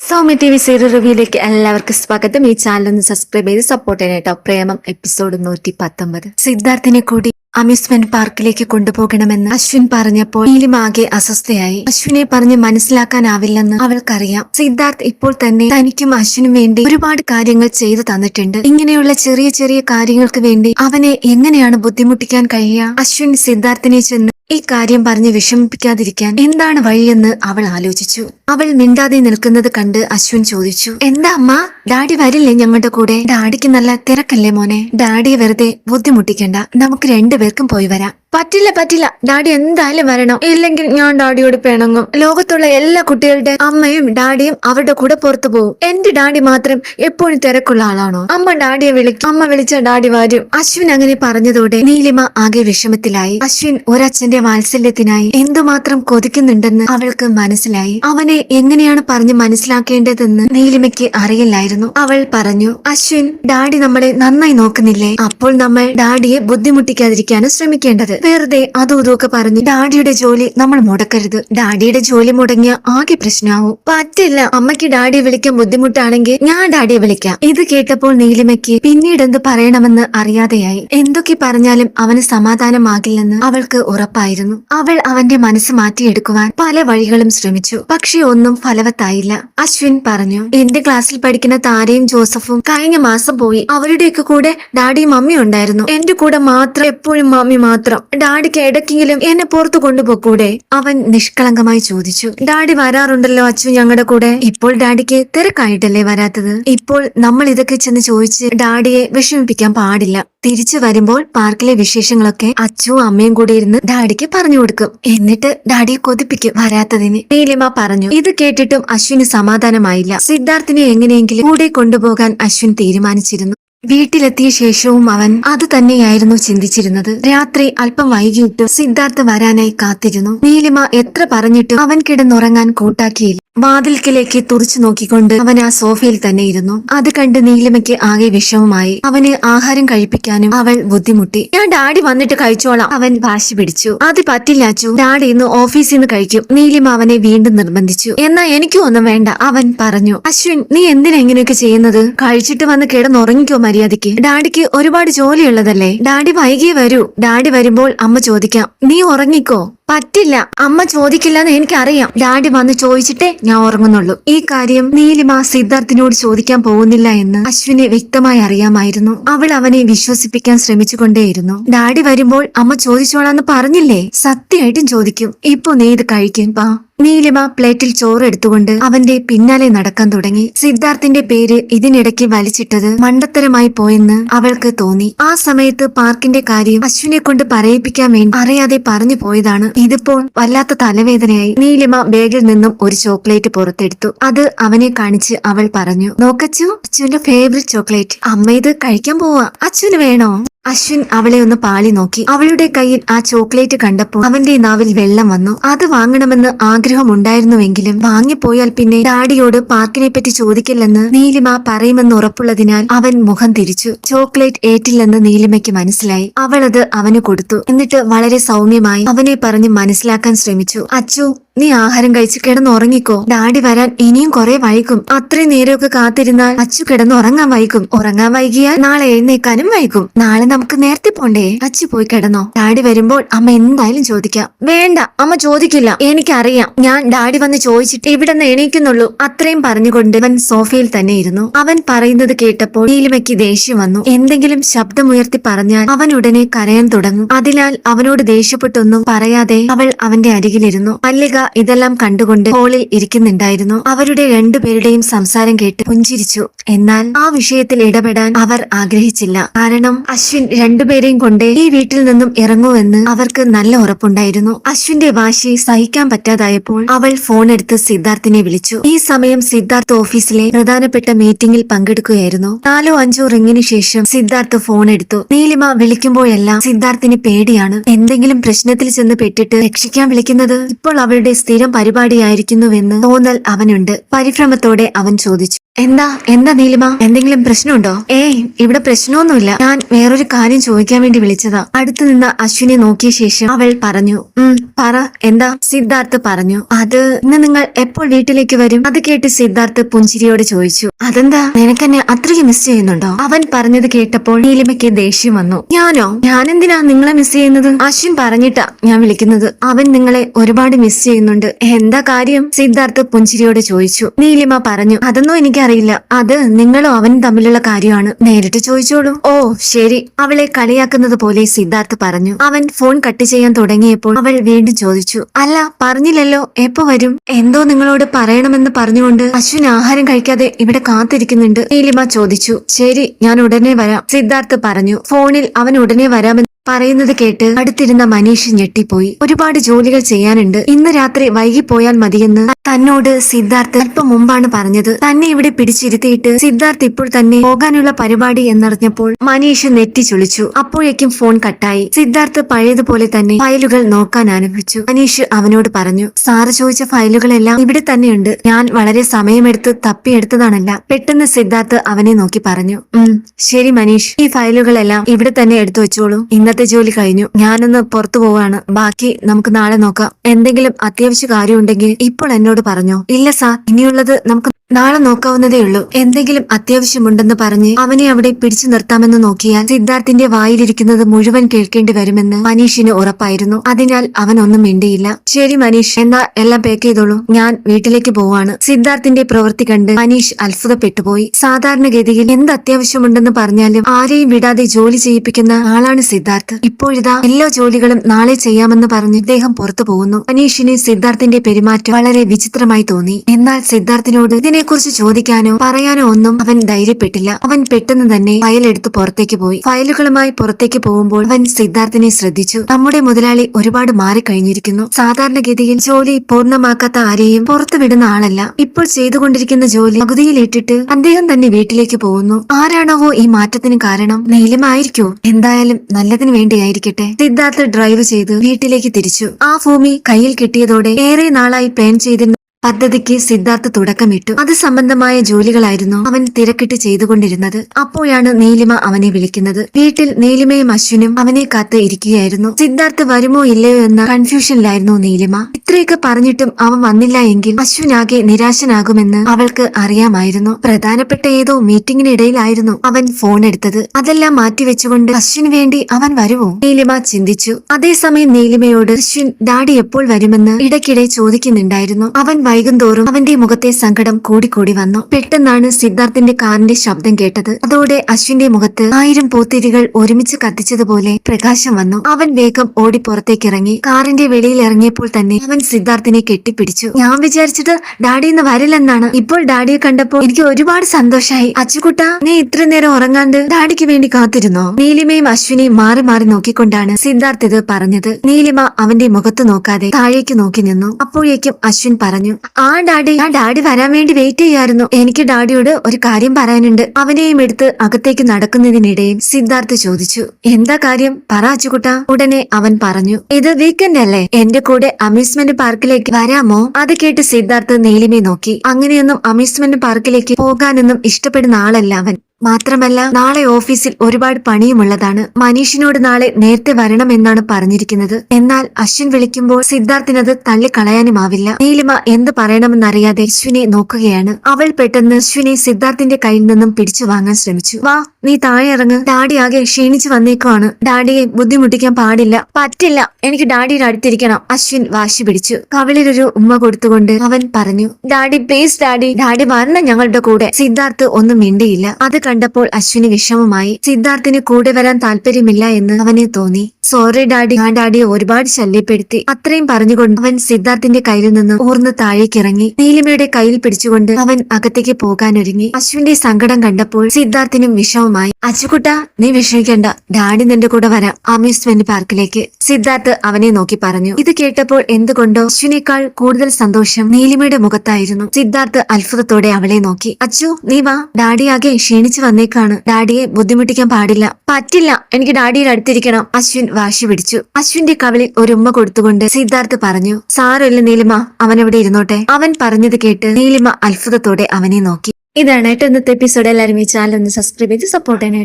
Soumya T V serial റിവ്യൂയിലേക്ക് എല്ലാവർക്കും സ്വാഗതം. ഈ ചാനൽ ഒന്ന് സബ്സ്ക്രൈബ് ചെയ്ത് സപ്പോർട്ട് ചെയ്യാനായിട്ടോ പ്രേമം എപ്പിസോഡ് നൂറ്റി പത്തൊമ്പത് സിദ്ധാർത്ഥിനെ കൂടി അമ്യൂസ്മെന്റ് പാർക്കിലേക്ക് കൊണ്ടുപോകണമെന്ന് അശ്വിൻ പറഞ്ഞപ്പോൾ നീലിമ ആകെ അസ്വസ്ഥയായി. അശ്വിനെ പറഞ്ഞ് മനസ്സിലാക്കാനാവില്ലെന്ന് അവൾക്കറിയാം. സിദ്ധാർത്ഥ് ഇപ്പോൾ തന്നെ തനിക്കും അശ്വിനും വേണ്ടി ഒരുപാട് കാര്യങ്ങൾ ചെയ്തു തന്നിട്ടുണ്ട്. ഇങ്ങനെയുള്ള ചെറിയ ചെറിയ കാര്യങ്ങൾക്ക് വേണ്ടി അവനെ എങ്ങനെയാണ് ബുദ്ധിമുട്ടിക്കാൻ കഴിയുക? അശ്വിൻ സിദ്ധാർത്ഥിനെ ചെന്ന് ഈ കാര്യം പറഞ്ഞ് വിഷമിപ്പിക്കാതിരിക്കാൻ എന്താണ് വഴിയെന്ന് അവൾ ആലോചിച്ചു. അവൾ മിണ്ടാതെ നിൽക്കുന്നത് കണ്ട് അശ്വിൻ ചോദിച്ചു എന്താ അമ്മ? ഡാഡി വരില്ലേ ഞങ്ങളുടെ കൂടെ? ഡാഡിക്ക് നല്ല തിരക്കല്ലേ മോനെ? ഡാഡിയെ വെറുതെ ബുദ്ധിമുട്ടിക്കണ്ട. നമുക്ക് രണ്ടുപേർക്കും പോയി വരാം. പറ്റില്ല പറ്റില്ല. ഡാഡി എന്തായാലും വരണം. ഇല്ലെങ്കിൽ ഞാൻ ഡാഡിയോട് പിണങ്ങും. ലോകത്തുള്ള എല്ലാ കുട്ടികളുടെ അമ്മയും ഡാഡിയും അവരുടെ കൂടെ പുറത്തു പോകും എന്റെ ഡാഡി മാത്രം എപ്പോഴും തിരക്കുള്ള ആളാണോ? അമ്മ ഡാഡിയെ വിളിക്കും. അമ്മ വിളിച്ച ഡാഡി വരും. അശ്വിൻ അങ്ങനെ പറഞ്ഞതോടെ നീലിമ ആകെ വിഷമത്തിലായി. അശ്വിൻ ഒരച്ഛന്റെ വാത്സല്യത്തിനായി എന്തുമാത്രം കൊതിക്കുന്നുണ്ടെന്ന് അവൾക്ക് മനസ്സിലായി. അവനെ എങ്ങനെയാണ് പറഞ്ഞ് മനസ്സിലാക്കേണ്ടതെന്ന് നീലിമയ്ക്ക് അറിയില്ലായിരുന്നു. അവൾ പറഞ്ഞു അശ്വിൻ ഡാഡി നമ്മളെ നന്നായി നോക്കുന്നില്ലേ? അപ്പോൾ നമ്മൾ ഡാഡിയെ ബുദ്ധിമുട്ടിക്കാതിരിക്കാനും ശ്രമിക്കേണ്ടത്. വെറുതെ അതും പറഞ്ഞ് ഡാഡിയുടെ ജോലി നമ്മൾ മുടക്കരുത്. ഡാഡിയുടെ ജോലി മുടങ്ങിയ ആകെ പ്രശ്നമാവും പറ്റില്ല അമ്മയ്ക്ക് ഡാഡിയെ വിളിക്കാൻ ബുദ്ധിമുട്ടാണെങ്കിൽ ഞാൻ ഡാഡിയെ വിളിക്കാം. ഇത് കേട്ടപ്പോൾ നീലിമയ്ക്ക് പിന്നീട് എന്ത് പറയണമെന്ന് അറിയാതെയായി. എന്തൊക്കെ പറഞ്ഞാലും അവന് സമാധാനമാകില്ലെന്ന് അവൾക്ക് ഉറപ്പായിരുന്നു അവൾ അവന്റെ മനസ്സ് മാറ്റിയെടുക്കുവാൻ പല വഴികളും ശ്രമിച്ചു. പക്ഷെ ഒന്നും ഫലവത്തായില്ല. അശ്വിൻ പറഞ്ഞു എന്റെ ക്ലാസ്സിൽ പഠിക്കുന്ന താരയും ജോസഫും കഴിഞ്ഞ മാസം പോയി. അവരുടെയൊക്കെ കൂടെ ഡാഡി മമ്മി ഉണ്ടായിരുന്നു. എന്റെ കൂടെ മാത്രം എപ്പോഴും മമ്മി മാത്രം. ഡാഡിക്ക് ഇടയ്ക്കെങ്കിലും എന്നെ പുറത്തു കൊണ്ടുപോക്കൂടെ? അവൻ നിഷ്കളങ്കമായി ചോദിച്ചു. ഡാഡി വരാറുണ്ടല്ലോ അച്ചു ഞങ്ങളുടെ കൂടെ? ഇപ്പോൾ ഡാഡിക്ക് തിരക്കായിട്ടല്ലേ വരാത്തത്? ഇപ്പോൾ നമ്മൾ ഇതൊക്കെ ചെന്ന് ചോദിച്ച് ഡാഡിയെ വിഷമിപ്പിക്കാൻ പാടില്ല. തിരിച്ചു വരുമ്പോൾ പാർക്കിലെ വിശേഷങ്ങളൊക്കെ അച്ഛനും അമ്മയും കൂടെ ഇരുന്ന് ഡാഡിക്ക് പറഞ്ഞു കൊടുക്കും. എന്നിട്ട് ഡാഡി കൊതിപ്പിക്കും വരാത്തതിന്. നീലിമ പറഞ്ഞു ഇത് കേട്ടിട്ടും അശ്വിന് സമാധാനമായില്ല. സിദ്ധാർത്ഥിനെ എങ്ങനെയെങ്കിലും കൂടെ കൊണ്ടുപോകാൻ അശ്വിൻ തീരുമാനിച്ചിരുന്നു. വീട്ടിലെത്തിയ ശേഷവും അവൻ അത് തന്നെയായിരുന്നു ചിന്തിച്ചിരുന്നത്. രാത്രി അല്പം വൈകിട്ട് സിദ്ധാർത്ഥ് വരാനായി കാത്തിരുന്നു. നീലിമ എത്ര പറഞ്ഞിട്ടും അവൻ കിടന്നുറങ്ങാൻ കൂട്ടാക്കിയില്ല. വാതിൽക്കിലേക്ക് തുറച്ചു നോക്കിക്കൊണ്ട് അവൻ ആ സോഫയിൽ തന്നെ ഇരുന്നു. അത് കണ്ട് നീലമയ്ക്ക് ആകെ വിഷമമായി. അവന് ആഹാരം കഴിപ്പിക്കാനും അവൾ ബുദ്ധിമുട്ടി. ഞാൻ ഡാഡി വന്നിട്ട് കഴിച്ചോളാം. അവൻ വാശി പിടിച്ചു. അത് പറ്റില്ല അച്ചു. ഡാഡി ഇന്ന് ഓഫീസിൽ നിന്ന് കഴിക്കും. നീലിമ അവനെ വീണ്ടും നിർബന്ധിച്ചു. എന്നാ എനിക്കും ഒന്നും വേണ്ട അവൻ പറഞ്ഞു. അശ്വിൻ നീ എന്തിനാ ഇങ്ങനെയൊക്കെ ചെയ്യുന്നത്? കഴിച്ചിട്ട് വന്ന് കിടന്നുറങ്ങിക്കോ മര്യാദയ്ക്ക്. ഡാഡിക്ക് ഒരുപാട് ജോലിയുള്ളതല്ലേ? ഡാഡി വൈകിയേ വരൂ. ഡാഡി വരുമ്പോൾ അമ്മ ചോദിക്കാം. നീ ഉറങ്ങിക്കോ? പറ്റില്ല. അമ്മ ചോദിക്കില്ലെന്ന് എനിക്കറിയാം. ഡാഡി വന്ന് ചോദിച്ചിട്ടേ ഞാൻ ഉറങ്ങുന്നുള്ളൂ. ഈ കാര്യം നീലിമ സിദ്ധാർത്ഥിനോട് ചോദിക്കാൻ പോകുന്നില്ല എന്ന് അശ്വിനെ വ്യക്തമായി അറിയാമായിരുന്നു. അവൾ അവനെ വിശ്വസിപ്പിക്കാൻ ശ്രമിച്ചുകൊണ്ടേയിരുന്നു. ഡാഡി വരുമ്പോൾ അമ്മ ചോദിച്ചോളാന്ന് പറഞ്ഞില്ലേ? സത്യമായിട്ടും ചോദിക്കും. ഇപ്പൊ നീ ഇത് കഴിക്കും പാ. നീലിമ പ്ലേറ്റിൽ ചോറ് എടുത്തുകൊണ്ട് അവന്റെ പിന്നാലെ നടക്കാൻ തുടങ്ങി. സിദ്ധാർത്ഥിന്റെ പേര് ഇതിനിടയ്ക്ക് വലിച്ചിട്ടത് മണ്ടത്തരമായി പോയെന്ന് അവൾക്ക് തോന്നി. ആ സമയത്ത് പാർക്കിന്റെ കാര്യം അശ്വിനെ കൊണ്ട് പറയിപ്പിക്കാൻ വേണ്ടി അറിയാതെ പറഞ്ഞു പോയതാണ്. ഇതിപ്പോൾ വല്ലാത്ത തലവേദനയായി. നീലിമ ബാഗിൽ നിന്നും ഒരു ചോക്ലേറ്റ് പുറത്തെടുത്തു. അത് അവനെ കാണിച്ച് അവൾ പറഞ്ഞു നോക്കച്ചു അച്ഛന്റെ ഫേവറേറ്റ് ചോക്ലേറ്റ്. അമ്മ ഇത് കഴിക്കാൻ പോവാ. അച്ഛന് വേണോ? അശ്വിൻ അവളെ ഒന്ന് പാളി നോക്കി. അവളുടെ കയ്യിൽ ആ ചോക്ലേറ്റ് കണ്ടപ്പോൾ അവന്റെ നാവിൽ വെള്ളം വന്നു. അത് വാങ്ങണമെന്ന് ആഗ്രഹമുണ്ടായിരുന്നുവെങ്കിലും വാങ്ങിപ്പോയാൽ പിന്നെ ഡാഡിയോട് പാർക്കിനെ പറ്റി ചോദിക്കില്ലെന്ന് നീലിമ പറയുമെന്ന് ഉറപ്പുള്ളതിനാൽ അവൻ മുഖം തിരിച്ചു. ചോക്ലേറ്റ് ഏറ്റില്ലെന്ന് നീലിമയ്ക്ക് മനസ്സിലായി. അവളത് അവന് കൊടുത്തു. എന്നിട്ട് വളരെ സൗമ്യമായി അവനെ പറഞ്ഞ് മനസ്സിലാക്കാൻ ശ്രമിച്ചു. അച്ചു നീ ആഹാരം കഴിച്ച് കിടന്നുറങ്ങിക്കോ ഡാഡി വരാൻ ഇനിയും കുറെ വൈകും. അത്രയും നേരമൊക്കെ കാത്തിരുന്നാൽ അച്ചു കിടന്നുറങ്ങാൻ വൈകും. ഉറങ്ങാൻ വൈകിയാൽ നാളെ എഴുന്നേക്കാനും വൈകും. നാളെ നമുക്ക് നേരത്തെ പോണ്ടേ? അച്ചു പോയി കിടന്നോ. ഡാഡി വരുമ്പോൾ അമ്മ എന്തായാലും ചോദിക്കാം. വേണ്ട അമ്മ ചോദിക്കില്ല. എനിക്കറിയാം. ഞാൻ ഡാഡി വന്ന് ചോദിച്ചിട്ട് ഇവിടെ നിന്ന് എണീക്കുന്നുള്ളൂ. അത്രയും പറഞ്ഞുകൊണ്ട് അവൻ സോഫയിൽ തന്നെ ഇരുന്നു. അവൻ പറയുന്നത് കേട്ടപ്പോൾ നീലിമയ്ക്ക് ദേഷ്യം വന്നു. എന്തെങ്കിലും ശബ്ദമുയർത്തി പറഞ്ഞാൽ അവൻ ഉടനെ കരയാൻ തുടങ്ങും. അതിനാൽ അവനോട് ദേഷ്യപ്പെട്ടൊന്നും പറയാതെ അവൾ അവന്റെ അരികിലിരുന്നു. മല്ലിക ഇതെല്ലാം കണ്ടുകൊണ്ട് ഹോളിൽ ഇരിക്കുന്നുണ്ടായിരുന്നു. അവരുടെ രണ്ടുപേരുടെയും സംസാരം കേട്ട് പുഞ്ചിരിച്ചു. എന്നാൽ ആ വിഷയത്തിൽ ഇടപെടാൻ അവർ ആഗ്രഹിച്ചില്ല. കാരണം അശ്വിൻ രണ്ടുപേരെയും കൊണ്ട് ഈ വീട്ടിൽ നിന്നും ഇറങ്ങുമെന്ന് അവർക്ക് നല്ല ഉറപ്പുണ്ടായിരുന്നു. അശ്വിന്റെ വാശി സഹിക്കാൻ പറ്റാതായപ്പോൾ അവൾ ഫോൺ എടുത്ത് സിദ്ധാർത്ഥിനെ വിളിച്ചു. ഈ സമയം സിദ്ധാർത്ഥ് ഓഫീസിലെ പ്രധാനപ്പെട്ട മീറ്റിംഗിൽ പങ്കെടുക്കുകയായിരുന്നു. നാലോ അഞ്ചോ റിങ്ങിന് ശേഷം സിദ്ധാർത്ഥ് ഫോൺ എടുത്തു. നീലിമ വിളിക്കുമ്പോഴെല്ലാം സിദ്ധാർത്ഥിന് പേടിയാണ്. എന്തെങ്കിലും പ്രശ്നത്തിൽ ചെന്ന് പെട്ടിട്ട് രക്ഷിക്കാൻ വിളിക്കുന്നത് ഇപ്പോൾ അവളുടെ സ്ഥിരം പരിപാടിയായിരിക്കുന്നുവെന്ന് തോന്നൽ അവനുണ്ട്. പരിഭ്രമത്തോടെ അവൻ ചോദിച്ചു. എന്താ? എന്താ നീലിമ? എന്തെങ്കിലും പ്രശ്നമുണ്ടോ? ഏയ് ഇവിടെ പ്രശ്നമൊന്നുമില്ല. ഞാൻ വേറൊരു കാര്യം ചോദിക്കാൻ വേണ്ടി വിളിച്ചതാ. അടുത്തു നിന്ന് അശ്വിനെ നോക്കിയ ശേഷം അവൾ പറഞ്ഞു ഉം പറ എന്താ? സിദ്ധാർത്ഥ് പറഞ്ഞു അത് ഇന്ന് നിങ്ങൾ എപ്പോൾ വീട്ടിലേക്ക് വരും? അത് കേട്ട് സിദ്ധാർത്ഥ് പുഞ്ചിരിയോട് ചോദിച്ചു അതെന്താ? നിനക്കെന്നെ അത്രയ്ക്ക് മിസ് ചെയ്യുന്നുണ്ടോ? അവൻ പറഞ്ഞത് കേട്ടപ്പോൾ നീലിമയ്ക്ക് ദേഷ്യം വന്നു ഞാനോ? ഞാനെന്തിനാ നിങ്ങളെ മിസ് ചെയ്യുന്നത്? അശ്വിൻ പറഞ്ഞിട്ടാ ഞാൻ വിളിക്കുന്നത് അവൻ നിങ്ങളെ ഒരുപാട് മിസ് ചെയ്യുന്നുണ്ട്. എന്താ കാര്യം? സിദ്ധാർത്ഥ് പുഞ്ചിരിയോട് ചോദിച്ചു നീലിമ പറഞ്ഞു അതൊന്നും എനിക്കറിയില്ല. അത് നിങ്ങളും അവനും തമ്മിലുള്ള കാര്യമാണ്. നേരിട്ട് ചോദിച്ചോളൂ. ഓ ശരി. അവളെ കളിയാക്കുന്നത് പോലെ സിദ്ധാർത്ഥ് പറഞ്ഞു. അവൻ ഫോൺ കട്ട് ചെയ്യാൻ തുടങ്ങിയപ്പോൾ അവൾ വീണ്ടും ചോദിച്ചു. അല്ല പറഞ്ഞില്ലല്ലോ. എപ്പോ വരും? എന്തോ നിങ്ങളോട് പറയണമെന്ന് പറഞ്ഞുകൊണ്ട് അശ്വിൻ ആഹാരം കഴിക്കാതെ ഇവിടെ കാത്തിരിക്കുന്നുണ്ട്. നീലിമ ചോദിച്ചു. ശരി ഞാൻ ഉടനെ വരാം. സിദ്ധാർത്ഥ് പറഞ്ഞു. ഫോണിൽ അവൻ ഉടനെ വരാമെന്ന് പറയുന്നത് കേട്ട് അടുത്തിരുന്ന മനീഷ് ഞെട്ടിപ്പോയി. ഒരുപാട് ജോലികൾ ചെയ്യാനുണ്ട്. ഇന്ന് രാത്രി വൈകിപ്പോയാൽ മതിയെന്ന് തന്നോട് സിദ്ധാർത്ഥ് അല്പം മുമ്പാണ് പറഞ്ഞത്. തന്നെ ഇവിടെ പിടിച്ചിരുത്തിയിട്ട് സിദ്ധാർത്ഥ് ഇപ്പോൾ തന്നെ പോകാനുള്ള പരിപാടി എന്നറിഞ്ഞപ്പോൾ മനീഷ് നെറ്റി ചൊളിച്ചു അപ്പോഴേക്കും ഫോൺ കട്ടായി. സിദ്ധാർത്ഥ് പഴയതുപോലെ തന്നെ ഫയലുകൾ നോക്കാൻ ആരംഭിച്ചു. മനീഷ് അവനോട് പറഞ്ഞു സാറ് ചോദിച്ച ഫയലുകളെല്ലാം ഇവിടെ തന്നെയുണ്ട്. ഞാൻ വളരെ സമയമെടുത്ത് തപ്പിയെടുത്തതാണല്ല പെട്ടെന്ന് സിദ്ധാർത്ഥ് അവനെ നോക്കി പറഞ്ഞു ശരി മനീഷ്. ഈ ഫയലുകളെല്ലാം ഇവിടെ തന്നെ എടുത്തു വെച്ചോളൂ ഇന്നത്തെ ജോലി കഴിഞ്ഞു. ഞാനൊന്ന് പുറത്തു പോവാണ്. ബാക്കി നമുക്ക് നാളെ നോക്കാം. എന്തെങ്കിലും അത്യാവശ്യ കാര്യം ഉണ്ടെങ്കിൽ ഇപ്പോൾ എന്നോട് പറഞ്ഞോ. ഇല്ല സാർ ഇനിയുള്ളത് നമുക്ക് നാളെ നോക്കാവുന്നതേ ഉള്ളൂ. എന്തെങ്കിലും അത്യാവശ്യമുണ്ടെന്ന് പറഞ്ഞ് അവനെ അവിടെ പിടിച്ചു നിർത്താമെന്ന് നോക്കിയാൽ സിദ്ധാർത്ഥിന്റെ വായിലിരിക്കുന്നത് മുഴുവൻ കേൾക്കേണ്ടി വരുമെന്ന് മനീഷിന് ഉറപ്പായിരുന്നു. അതിനാൽ അവൻ ഒന്നും മിണ്ടിയില്ല. ശരി മനീഷ് എന്നാ എല്ലാം പാക്ക് ചെയ്തോളൂ. ഞാൻ വീട്ടിലേക്ക് പോവാണ്. സിദ്ധാർത്ഥിന്റെ പ്രവൃത്തി കണ്ട് മനീഷ് അത്ഭുതപ്പെട്ടുപോയി. സാധാരണഗതിയിൽ എന്ത് അത്യാവശ്യമുണ്ടെന്ന് പറഞ്ഞാലും ആരെയും വിടാതെ ജോലി ചെയ്യിപ്പിക്കുന്ന ആളാണ് സിദ്ധാർത്ഥ്. ഇപ്പോഴിതാ എല്ലാ ജോലികളും നാളെ ചെയ്യാമെന്ന് പറഞ്ഞ് ഇദ്ദേഹം പുറത്തു പോകുന്നു. മനീഷിന് സിദ്ധാർത്ഥിന്റെ പെരുമാറ്റം വളരെ വിചിത്രമായി തോന്നി. എന്നാൽ സിദ്ധാർത്ഥിനോട് ഇതിനെക്കുറിച്ച് ചോദിക്കാനോ പറയാനോ ഒന്നും അവൻ ധൈര്യപ്പെട്ടില്ല. അവൻ പെട്ടെന്ന് തന്നെ ഫയലെടുത്ത് പുറത്തേക്ക് പോയി. ഫയലുകളുമായി പുറത്തേക്ക് പോകുമ്പോൾ അവൻ സിദ്ധാർത്ഥിനെ ശ്രദ്ധിച്ചു. നമ്മുടെ മുതലാളി ഒരുപാട് മാറിക്കഴിഞ്ഞിരിക്കുന്നു. സാധാരണഗതിയിൽ ജോലി പൂർണമാക്കാത്ത ആരെയും പുറത്തുവിടുന്ന ആളല്ല. ഇപ്പോൾ ചെയ്തുകൊണ്ടിരിക്കുന്ന ജോലി പകുതിയിലിട്ടിട്ട് അദ്ദേഹം തന്നെ വീട്ടിലേക്ക് പോകുന്നു. ആരാണോ ഈ മാറ്റത്തിന് കാരണം? നീലമായിരിക്കോ? എന്തായാലും നല്ലതിന് വേണ്ടിയായിരിക്കട്ടെ. സിദ്ധാർത്ഥ് ഡ്രൈവ് ചെയ്ത് വീട്ടിലേക്ക് തിരിച്ചു. ആ ഭൂമി കയ്യിൽ കിട്ടിയതോടെ ഏറെ നാളായി പ്ലാൻ ചെയ്തിരുന്ന. പദ്ധതിക്ക് സിദ്ധാർത്ഥ് തുടക്കമിട്ടു. അത് സംബന്ധമായ ജോലികളായിരുന്നു അവൻ തിരക്കിട്ട് ചെയ്തുകൊണ്ടിരുന്നത്. അപ്പോഴാണ് നീലിമ അവനെ വിളിക്കുന്നത്. വീട്ടിൽ നീലിമയും അശ്വിനും അവനെ കാത്ത് ഇരിക്കുകയായിരുന്നു. സിദ്ധാർത്ഥ് വരുമോ ഇല്ലയോ എന്ന കൺഫ്യൂഷനിലായിരുന്നു നീലിമ. ഇത്രയൊക്കെ പറഞ്ഞിട്ടും അവൻ വന്നില്ല എങ്കിൽ അശ്വിനാകെ നിരാശനാകുമെന്ന് അവൾക്ക് അറിയാമായിരുന്നു. പ്രധാനപ്പെട്ട ഏതോ മീറ്റിംഗിനിടയിലായിരുന്നു അവൻ ഫോൺ എടുത്തത്. അതെല്ലാം മാറ്റിവെച്ചുകൊണ്ട് അശ്വിന് വേണ്ടി അവൻ വരുമോ? നീലിമ ചിന്തിച്ചു. അതേസമയം നീലിമയോട് അശ്വിൻ ഡാഡി എപ്പോൾ വരുമെന്ന് ഇടയ്ക്കിടെ ചോദിക്കുന്നുണ്ടായിരുന്നു. അവൻ വൈകുന്തോറും അവന്റെ മുഖത്തെ സങ്കടം കൂടിക്കൂടി വന്നു. പെട്ടെന്നാണ് സിദ്ധാർത്ഥിന്റെ കാറിന്റെ ശബ്ദം കേട്ടത്. അതോടെ അശ്വിന്റെ മുഖത്ത് ആയിരം പൂത്തിരികൾ ഒരുമിച്ച് കത്തിച്ചതുപോലെ പ്രകാശം വന്നു. അവൻ വേഗം ഓടി പുറത്തേക്കിറങ്ങി. കാറിന്റെ വെളിയിൽ ഇറങ്ങിയപ്പോൾ തന്നെ അവൻ സിദ്ധാർത്ഥിനെ കെട്ടിപ്പിടിച്ചു. ഞാൻ വിചാരിച്ചത് ഡാഡി ഇന്ന് വരില്ലെന്നാണ്. ഇപ്പോൾ ഡാഡിയെ കണ്ടപ്പോൾ എനിക്ക് ഒരുപാട് സന്തോഷമായി അച്ചുകുട്ട നീ ഇത്ര നേരം ഉറങ്ങാണ്ട് ഡാഡിക്ക് വേണ്ടി കാത്തിരുന്നോ? നീലിമയും അശ്വിനെയും മാറി മാറി നോക്കിക്കൊണ്ടാണ് സിദ്ധാർത്ഥ് ഇത് പറഞ്ഞത്. നീലിമ അവന്റെ മുഖത്ത് നോക്കാതെ താഴേക്ക് നോക്കി നിന്നു. അപ്പോഴേക്കും അശ്വിൻ പറഞ്ഞു ആ ഡാഡി ആ ഡാഡി വരാൻ വേണ്ടി വെയിറ്റ് ചെയ്യായിരുന്നു. എനിക്ക് ഡാഡിയോട് ഒരു കാര്യം പറയാനുണ്ട്. അവനെയും എടുത്ത് അകത്തേക്ക് നടക്കുന്നതിനിടയിൽ സിദ്ധാർത്ഥ് ചോദിച്ചു എന്താ കാര്യം? പറ അച്ചുകുട്ട. ഉടനെ അവൻ പറഞ്ഞു ഇത് വീക്കെൻഡ് അല്ലേ? എന്റെ കൂടെ അമ്യൂസ്മെന്റ് പാർക്കിലേക്ക് വരാമോ? അത് കേട്ട് സിദ്ധാർത്ഥ് നീലിമയെ നോക്കി. അങ്ങനെയൊന്നും അമ്യൂസ്മെന്റ് പാർക്കിലേക്ക് പോകാനൊന്നും ഇഷ്ടപ്പെടുന്ന ആളല്ല അവൻ. മാത്രമല്ല നാളെ ഓഫീസിൽ ഒരുപാട് പണിയുമുള്ളതാണ്. മനീഷിനോട് നാളെ നേരത്തെ വരണമെന്നാണ് പറഞ്ഞിരിക്കുന്നത്. എന്നാൽ അശ്വിൻ വിളിക്കുമ്പോൾ സിദ്ധാർത്ഥിനത് തള്ളിക്കളയാനുമാവില്ല. നീലിമ എന്ത് പറയണമെന്നറിയാതെ അശ്വിനെ നോക്കുകയാണ്. അവൾ പെട്ടെന്ന് അശ്വിനെ സിദ്ധാർത്ഥിന്റെ കയ്യിൽ നിന്നും പിടിച്ചു വാങ്ങാൻ ശ്രമിച്ചു. വാ നീ താഴെ ഇറങ്ങ്. ഡാഡി ആകെ ക്ഷീണിച്ചു വന്നേക്കുവാണ്. ഡാഡിയെ ബുദ്ധിമുട്ടിക്കാൻ പാടില്ല. പറ്റില്ല. എനിക്ക് ഡാഡിയുടെ അടുത്തിരിക്കണം. അശ്വിൻ വാശി പിടിച്ചു. കവിളിലൊരു ഉമ്മ കൊടുത്തുകൊണ്ട് അവൻ പറഞ്ഞു ഡാഡി പ്ലീസ് ഡാഡി. ഡാഡി വരണം ഞങ്ങളുടെ കൂടെ. സിദ്ധാർത്ഥ് ഒന്നും മിണ്ടിയില്ല. അത് കണ്ടപ്പോൾ അശ്വിന് വിഷമമായി സിദ്ധാർത്ഥിന് കൂടെ വരാൻ താല്പര്യമില്ല എന്ന് അവനെ തോന്നി. സോറി ഡാഡി ആ ഡാഡിയെ ഒരുപാട് ശല്യപ്പെടുത്തി. അത്രയും പറഞ്ഞുകൊണ്ട് അവൻ സിദ്ധാർത്ഥിന്റെ കയ്യിൽ നിന്നും ഊർന്ന് താഴേക്കിറങ്ങി. നീലിമയുടെ കയ്യിൽ പിടിച്ചുകൊണ്ട് അവൻ അകത്തേക്ക് പോകാനൊരുങ്ങി. അശ്വിന്റെ സങ്കടം കണ്ടപ്പോൾ സിദ്ധാർത്ഥിനും വിഷമമായി അച്ചുകുട്ട നീ വിഷമിക്കണ്ട. ഡാഡി നിന്റെ കൂടെ വരാം. അമ്യൂസ്മെന്റ് പാർക്കിലേക്ക് സിദ്ധാർത്ഥ് അവനെ നോക്കി പറഞ്ഞു. ഇത് കേട്ടപ്പോൾ എന്തുകൊണ്ടോ അശ്വിനേക്കാൾ കൂടുതൽ സന്തോഷം നീലിമയുടെ മുഖത്തായിരുന്നു. സിദ്ധാർത്ഥ് അത്ഭുതത്തോടെ അവളെ നോക്കി. അച്ചു നീ വാ. ഡാഡിയാകെ ക്ഷീണിച്ചു വന്നേക്കാണ്. ഡാഡിയെ ബുദ്ധിമുട്ടിക്കാൻ പാടില്ല. പറ്റില്ല. എനിക്ക് ഡാഡിയുടെ അടുത്തിരിക്കണം. അശ്വിൻ വാശി പിടിച്ചു. അശ്വിന്റെ കവളിൽ ഒരു ഉമ്മ കൊടുത്തുകൊണ്ട് സിദ്ധാർത്ഥ് പറഞ്ഞു സാരമില്ല നീലിമ അവൻ എവിടെ ഇരുന്നോട്ടെ. അവൻ പറഞ്ഞത് കേട്ട് നീലിമ അത്ഭുതത്തോടെ അവനെ നോക്കി. ഇതാണ് കേട്ടോ ഇന്നത്തെ എപ്പിസോഡ് എല്ലാവരും ഈ ചാനൽ ഒന്ന് സബ്സ്ക്രൈബ് ചെയ്ത് സപ്പോർട്ട് ചെയ്യാനായിട്ട്.